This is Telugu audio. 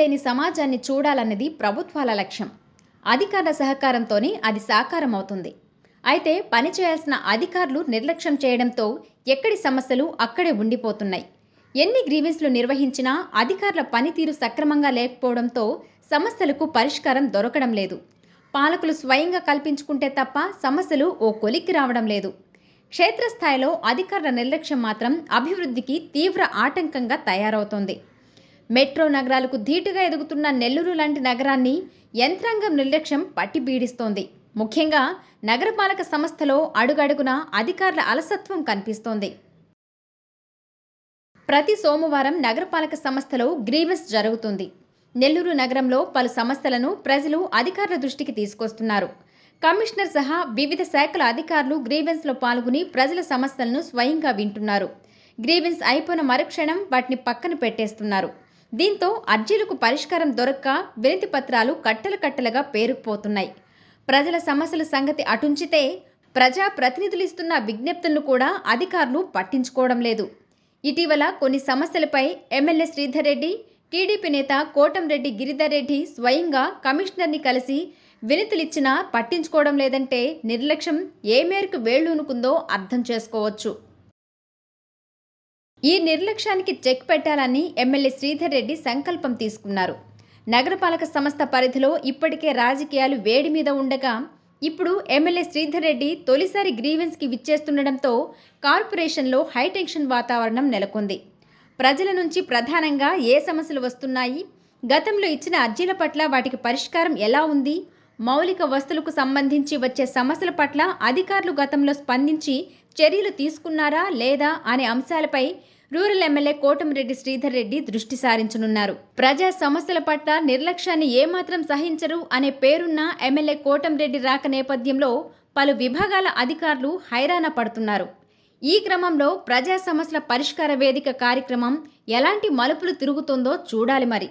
లేని సమాజాన్ని చూడాలన్నది ప్రభుత్వాల లక్ష్యం. అధికారుల సహకారంతోనే అది సాకారం అవుతుంది అయితే పనిచేయాల్సిన అధికారులు నిర్లక్ష్యం చేయడంతో ఎక్కడి సమస్యలు అక్కడే ఉండిపోతున్నాయి. ఎన్ని గ్రీవెన్స్లు నిర్వహించినా అధికారుల పనితీరు సక్రమంగా లేకపోవడంతో సమస్యలకు పరిష్కారం దొరకడం లేదు. పాలకులు స్వయంగా కల్పించుకుంటే తప్ప సమస్యలు ఓ కొలిక్కి రావడం లేదు. క్షేత్రస్థాయిలో అధికారుల నిర్లక్ష్యం మాత్రం అభివృద్ధికి తీవ్ర ఆటంకంగా తయారవుతోంది. మెట్రో నగరాలకు ధీటుగా ఎదుగుతున్న నెల్లూరు లాంటి నగరాన్ని యంత్రాంగం నిర్లక్ష్యం పట్టి పీడిస్తోంది ముఖ్యంగా నగరపాలక సంస్థలో అడుగడుగున అధికారుల అలసత్వం కనిపిస్తోంది. ప్రతి సోమవారం నగరపాలక సంస్థలో గ్రీవెన్స్ జరుగుతుంది. నెల్లూరు నగరంలో పలు సమస్యలను ప్రజలు అధికారుల దృష్టికి తీసుకొస్తున్నారు. కమిషనర్ సహా వివిధ శాఖల అధికారులు గ్రీవెన్స్లో పాల్గొని ప్రజల సమస్యలను స్వయంగా వింటున్నారు. గ్రీవెన్స్ అయిపోయిన మరుక్షణం వాటిని పక్కన పెట్టేస్తున్నారు. దీంతో అర్జీలకు పరిష్కారం దొరక్క వినతి పత్రాలు కట్టలు కట్టలుగా పేరుకుపోతున్నాయి. ప్రజల సమస్యల సంగతి అటుంచితే ప్రజా ప్రతినిధులు ఇస్తున్న విజ్ఞప్తులను కూడా అధికారులు పట్టించుకోవడం లేదు. ఇటీవల కొన్ని సమస్యలపై ఎమ్మెల్యే శ్రీధర్ రెడ్డి టీడీపీ నేత కోటంరెడ్డి గిరిధర్ రెడ్డి స్వయంగా కమిషనర్ని కలిసి వినతులిచ్చినా పట్టించుకోవడం లేదంటే నిర్లక్ష్యం ఏ మేరకు వేళ్ళూనుకుందో అర్థం చేసుకోవచ్చు. ఈ నిర్లక్ష్యానికి చెక్ పెట్టాలని ఎమ్మెల్యే శ్రీధర్ రెడ్డి సంకల్పం తీసుకున్నారు. నగరపాలక సంస్థ పరిధిలో ఇప్పటికే రాజకీయాలు వేడి మీద ఉండగా ఇప్పుడు ఎమ్మెల్యే శ్రీధర్ రెడ్డి తొలిసారి గ్రీవెన్స్కి విచ్చేస్తుండడంతో కార్పొరేషన్లో హైటెన్షన్ వాతావరణం నెలకొంది. ప్రజల నుంచి ప్రధానంగా ఏ సమస్యలు వస్తున్నాయి గతంలో ఇచ్చిన అర్జీల పట్ల వాటికి పరిష్కారం ఎలా ఉంది మౌలిక వస్తువులకు సంబంధించి వచ్చే సమస్యల పట్ల అధికారులు గతంలో స్పందించి చర్యలు తీసుకున్నారా లేదా అనే అంశాలపై రూరల్ ఎమ్మెల్యే కోటమిరెడ్డి శ్రీధర్ రెడ్డి దృష్టి సారించనున్నారు. ప్రజా సమస్యల పట్ల నిర్లక్ష్యాన్ని ఏమాత్రం సహించరు అనే పేరున్న ఎమ్మెల్యే కోటమిరెడ్డి రాక నేపథ్యంలో పలు విభాగాల అధికారులు హైరాణ పడుతున్నారు. ఈ క్రమంలో ప్రజా సమస్యల పరిష్కార వేదిక కార్యక్రమం ఎలాంటి మలుపులు తిరుగుతుందో చూడాలి మరి.